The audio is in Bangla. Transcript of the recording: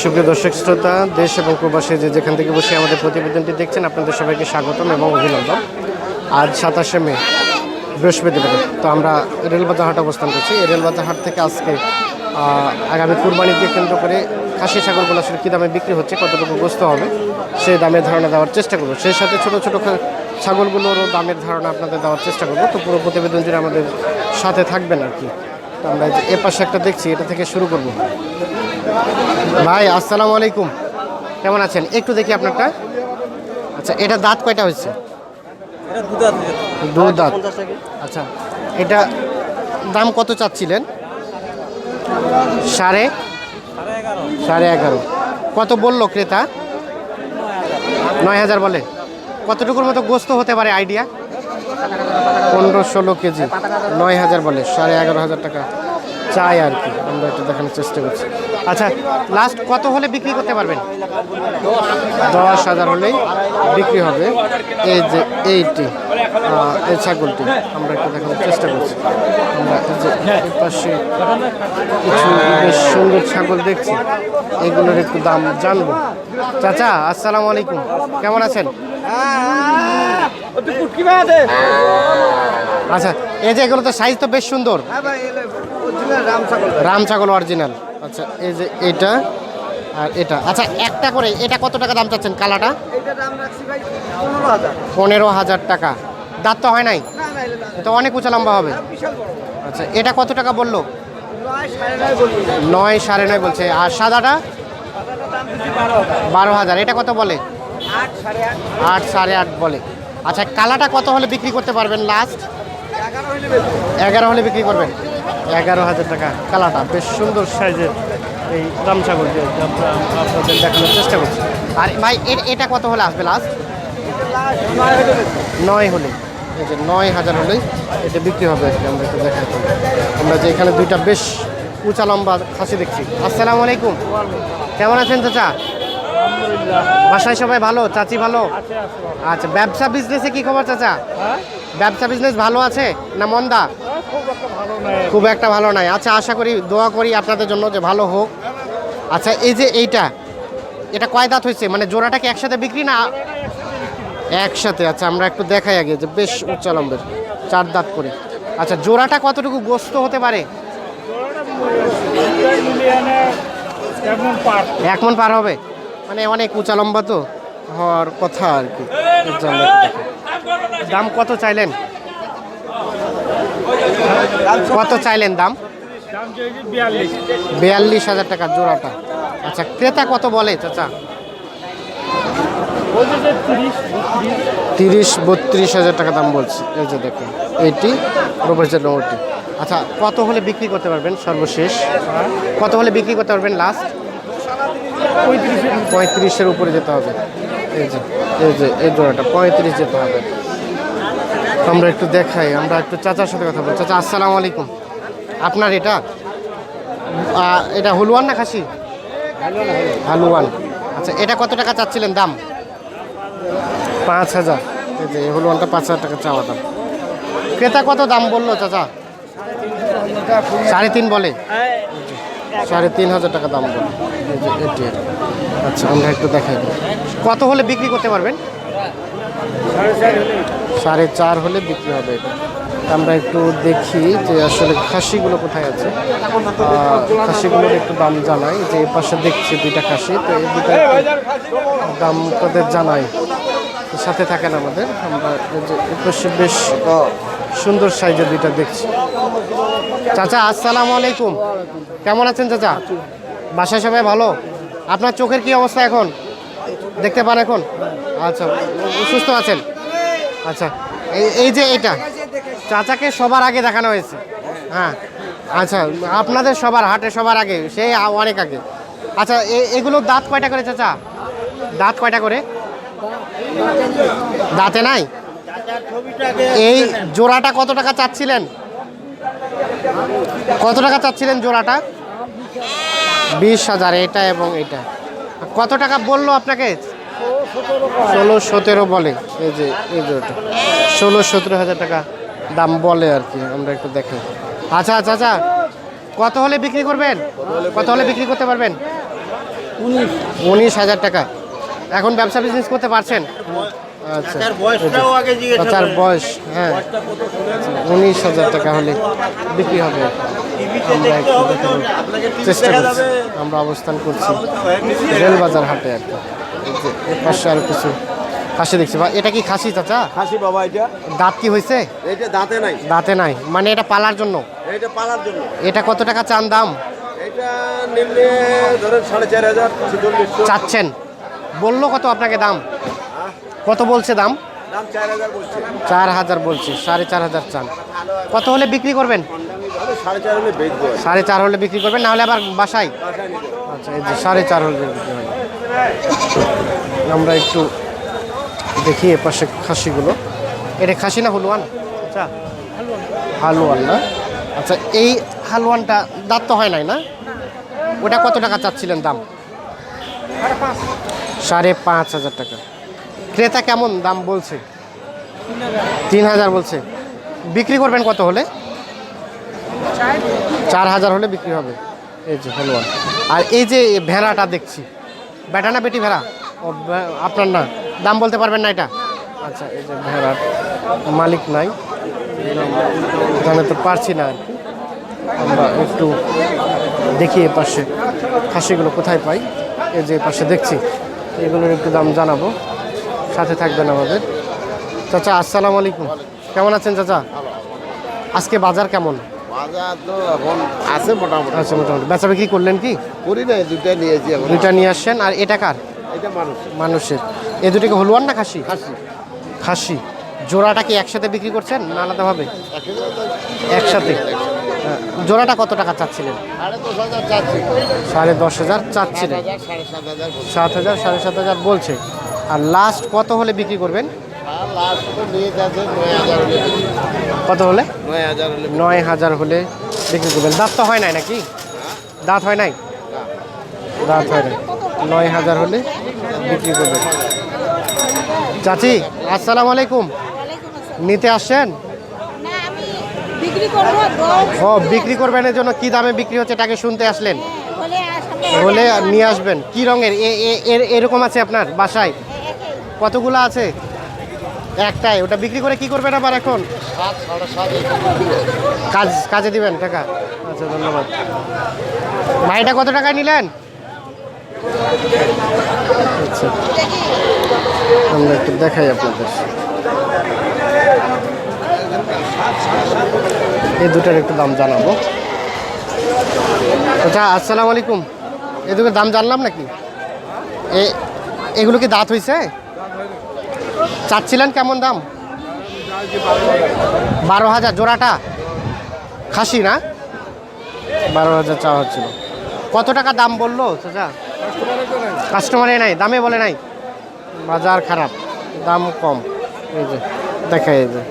সুপ্রিয় দর্শক শ্রোতা, দেশ এবং প্রবাসী যে যেখান থেকে বসে আমাদের প্রতিবেদনটি দেখছেন, আপনাদের সবাইকে স্বাগতম এবং অভিনন্দন। আজ সাতাশে মে, বৃহস্পতিবার। তো আমরা রেলবাজার হাট অবস্থান করছি। এই রেলবাজার হাট থেকে আজকে আগামী কুরবানিকে কেন্দ্র করে খাসি ছাগলগুলো আসলে কী দামে বিক্রি হচ্ছে, কতটুকু গ্রস্ত হবে, সেই দামের ধারণা দেওয়ার চেষ্টা করব। সেই সাথে ছোটো ছোটো ছাগলগুলোরও দামের ধারণা আপনাদের দেওয়ার চেষ্টা করব। তো পুরো প্রতিবেদন জুড়ে আমাদের সাথে থাকবেন আর কি। আমরা এ পাশে একটা দেখছি, এটা থেকে শুরু করব। ভাই আসসালামু আলাইকুম। কেমন আছেন? একটু দেখি আপনারটা। আচ্ছা এটা দাঁত কয়টা হয়েছে? দু দাঁত আচ্ছা এটা দাম কত চাচ্ছিলেন? সাড়ে? সাড়ে এগারো। কত বলল ক্রেতা? নয় হাজার বলে। কতটুকুর মতো গোস্ত হতে পারে আইডিয়া? পনেরো ষোলো কেজি। নয় হাজার বলে সাড়ে এগারো হাজার টাকা। চাই আর কি। আমরা একটু দেখানোর চেষ্টা করছি। আচ্ছা লাস্ট কত হলে বিক্রি করতে পারবেন? দশ হাজার হলেই বিক্রি হবে। এই যে এইটি এই ছাগলটি আমরা একটু দেখানোর চেষ্টা করছি। আমরা এই যে এই পাশে কিছু বেশ সুন্দর ছাগল দেখছি। এগুলোর একটু দাম জানব। চাচা আসসালামু আলাইকুম। কেমন আছেন? আচ্ছা এই যে এগুলো তো সাইজ তো বেশ সুন্দর। রাম ছাগল অরিজিনাল আচ্ছা এই যে এটা আর এটা। আচ্ছা একটা করে এটা কত টাকা দাম চাচ্ছেন কালাটা? পনেরো হাজার। টাকা। দাঁত তো হয় নাই? তো অনেক উঁচা লম্বা হবে। আচ্ছা এটা কত টাকা বলল? নয় সাড়ে নয় বলছে। আর সাদাটা? বারো হাজার। এটা কত বলে? আট সাড়ে আট। বলে। আচ্ছা কালাটা কত হলে বিক্রি করতে পারবেন লাস্ট এগারো হলে বিক্রি করবেন। এগারো হাজার টাকা কালাটা। বেশ সুন্দর সাইজের এই রাম ছাগল যে আপনাদের দেখানোর চেষ্টা করছি। আর ভাই এ- এটা কত হলে আসবে লাস্ট নয় হলে। এই যে নয় হাজার হলেই এটা বিক্রি হবে আর কি আমরা একটু দেখাচ্ছি আমরা যে এখানে দুইটা বেশ উঁচা লম্বা খাসি দেখছি। আসসালামু আলাইকুম। কেমন আছেন চাচা? বাসায় সবাই ভালো? চাচি ভালো? আচ্ছা ব্যবসা বিজনেসে কি খবর চাচা? ব্যবসা বিজনেস ভালো আছে না মন্দা? খুব একটা ভালো নাই। আচ্ছা আশা করি, দোয়া করি আপনাদের জন্য যে ভালো হোক। আচ্ছা এই যে এইটা, এটা কয় দাঁত হয়েছে? মানে জোড়াটা কি একসাথে বিক্রি না একসাথে? আচ্ছা আমরা একটু দেখাই আগে যে বেশ উচ্চ লম্বের চার দাঁত করে। আচ্ছা জোড়াটা কতটুকু গোস্ত হতে পারে? এক মন পার হবে? মানে অনেক উঁচা লম্বা তো? হওয়ার কথা আর কি। দাম কত চাইলেন? কত চাইলেন দাম? বিয়াল্লিশ হাজার টাকা জোড়াটা। আচ্ছা ক্রেতা কত বলে চাচা? তিরিশ, বত্রিশ হাজার টাকা দাম বলছি। এই যে দেখুন এইটি রোবের নম্বরটি আচ্ছা কত হলে বিক্রি করতে পারবেন সর্বশেষ? কত হলে বিক্রি করতে পারবেন লাস্ট পঁয়ত্রিশের উপরে যেতে হবে। এই যে এই যে, এই জোড়াটা, পঁয়ত্রিশ যেতে হবে। আমরা একটু দেখাই আমরা একটু চাচার সাথে কথা বলি। চাচা আসসালামু আলাইকুম। আপনার এটা? এটা হলুয়ান না খাসি? হালুয়ান। আচ্ছা এটা কত টাকা চাচ্ছিলেন দাম? পাঁচ হাজার। এই যে হলুয়ানটা পাঁচ হাজার টাকা চাওয়া দাম। ক্রেতা কত দাম বলল চাচা? সাড়ে তিন বলে। সাড়ে তিন হাজার টাকা দাম বলে। এটি আচ্ছা আমরা একটু দেখাই। কত হলে বিক্রি করতে পারবেন? সাড়ে চার হলে বিক্রি হবে আমরা একটু দেখি যে আসলে খাসিগুলো কোথায় আছে। খাসিগুলোর একটু দাম জানাই, যে এই পাশে দেখছি দুইটা খাসি, তো এই দুইটা দাম তাদের জানাই। সাথে থাকেন আমাদের, আমরা যে বেশ সুন্দর সাইজের দুইটা দেখছি। চাচা, আসসালামু আলাইকুম। কেমন আছেন চাচা? বাসায় সবাই ভালো? আপনার চোখের কি অবস্থা এখন? দেখতে পান এখন? আচ্ছা সুস্থ আছেন? আচ্ছা এই এই যে এটা, চাচাকে সবার আগে দেখানো হয়েছে। হ্যাঁ আচ্ছা আপনাদের সবার, হাটে সবার আগে সে অনেক আগে। আচ্ছা এ- এগুলোর দাঁত কয়টা করে, চাচা? দাঁত কয়টা করে? দাঁতে নাই? এই জোড়াটা কত টাকা চাচ্ছিলেন? কত টাকা চাচ্ছিলেন জোড়াটা? বিশ হাজার, এটা এবং এটা। কত টাকা বলল আপনাকে? ষোলো সতেরো বলে এই যে এই ওটা ষোলো সতেরো হাজার টাকা দাম বলে আর কি আমরা একটু দেখি। আচ্ছা আচ্ছা আচ্ছা কত হলে বিক্রি করবেন? কত হলে বিক্রি করতে পারবেন? উনিশ হাজার টাকা। এখন ব্যবসা বিজনেস করতে পারছেন? আচ্ছা চাচার বয়স হ্যাঁ। উনিশ হাজার টাকা হলে বিক্রি হবে। চেষ্টা করছি। আমরা অবস্থান করছি রেলবাজার হাটে আর কি। এর পাশে আর কিছু। খাসি দেখছি। বা এটা কি খাসি চাচা? খাসি বাবা এটা। দাঁত কি হয়েছে? এটা দাঁতে নাই। দাঁতে নাই। মানে এটা পালার জন্য? এটা পালার জন্য। এটা কত টাকা চান দাম? এটা নিম্নে ধরেন সাড়ে চার হাজার চাচ্ছেন। বলল কত আপনাকে দাম? কত বলছে দাম? চার হাজার বলছে। সাড়ে চার হাজার চান। কত হলে বিক্রি করবেন? সাড়ে চার হলে বিক্রি করবেন না হলে আবার বাসায়। আচ্ছা সাড়ে চার হলে বিক্রি হয়। আমরা একটু দেখি এ পাশে খাসিগুলো। এটা খাসি না হলুয়ান? আচ্ছা। হালুয়ান না? আচ্ছা এই হালুয়ানটা দাঁত তো হয় নাই না? ওটা কত টাকা চাচ্ছিলেন দাম? সাড়ে পাঁচ হাজার টাকা। ক্রেতা কেমন দাম বলছে? তিন হাজার বলছে। বিক্রি করবেন কত হলে? চার হাজার হলে বিক্রি হবে। এই যে হলুয়ান। আর এই যে ভেড়াটা দেখছি বেটা না বেটি ভেড়া? ও আপনার না। দাম বলতে পারবেন না এটা? আচ্ছা এই যে ভেড়ার মালিক নাই। এখানে তো পারছি না আর কি। আমরা একটু দেখি এ পাশে খাসিগুলো কোথায় পাই। এই যে পাশে দেখছি। এগুলোর একটু দাম জানাব। সাথে থাকবেন আমাদের। চাচা, আসসালামু আলাইকুম। কেমন আছেন চাচা? আজকে বাজার কেমন? বাজার তো এখন আছে মোটামুটি। আচ্ছা মোটামুটি। বেচা বিক্রি করলেন কি? করি নাই দুটা নিয়েছি এখন। দুইটা নিয়ে আসছেন আর এটা কার? এটা মানুষ মানুষের। এ দুটিকে হলুয়ান না খাসি? খাসি। খাসি। জোড়াটা কি একসাথে বিক্রি করছেন না আলাদাভাবে? একসাথে। জোড়াটা কত টাকা চাচ্ছিলেন? সাড়ে দশ হাজার চাচ্ছিলেন। সাত হাজার সাড়ে সাত হাজার বলছে। আর লাস্ট কত হলে বিক্রি করবেন? বেশি। কত হলে? নয় হাজার হলে বিক্রি করবেন। দাঁত তো হয় নাই নাকি? দাঁত হয় নাই? দাঁত হয় নাই। নয় হাজার হলে বিক্রি করবেন। চাচি আসসালামু আলাইকুম। নিতে আসছেন? ও বিক্রি করবেন এর জন্য কি দামে বিক্রি হচ্ছে তাকে শুনতে আসলেন? হলে নিয়ে আসবেন। কি রঙের? এরকম আছে আপনার বাসায়? কতগুলো আছে? একটাই ওটা বিক্রি করে কি করবেন আবার এখন? কাজ কাজে দিবেন টাকা? আচ্ছা ধন্যবাদ। ভাইটা কত টাকায় নিলেন? আচ্ছা আমরা একটু দেখাই আপনাদের। এই দুটার একটু দাম জানাব। আচ্ছা আসসালামু আলাইকুম। এই দুটোর দাম জানলাম নাকি? এ এগুলো কি দাঁত হয়েছে চাচ্ছিলেন কেমন দাম? বারো হাজার জোড়াটা? খাসি না? বারো হাজার চাওয়া হচ্ছিল। কত টাকা দাম বলল চাচা? কাস্টমারে নাই দামে বলে নাই? বাজার খারাপ দাম কম। এই যে দেখা এই যে।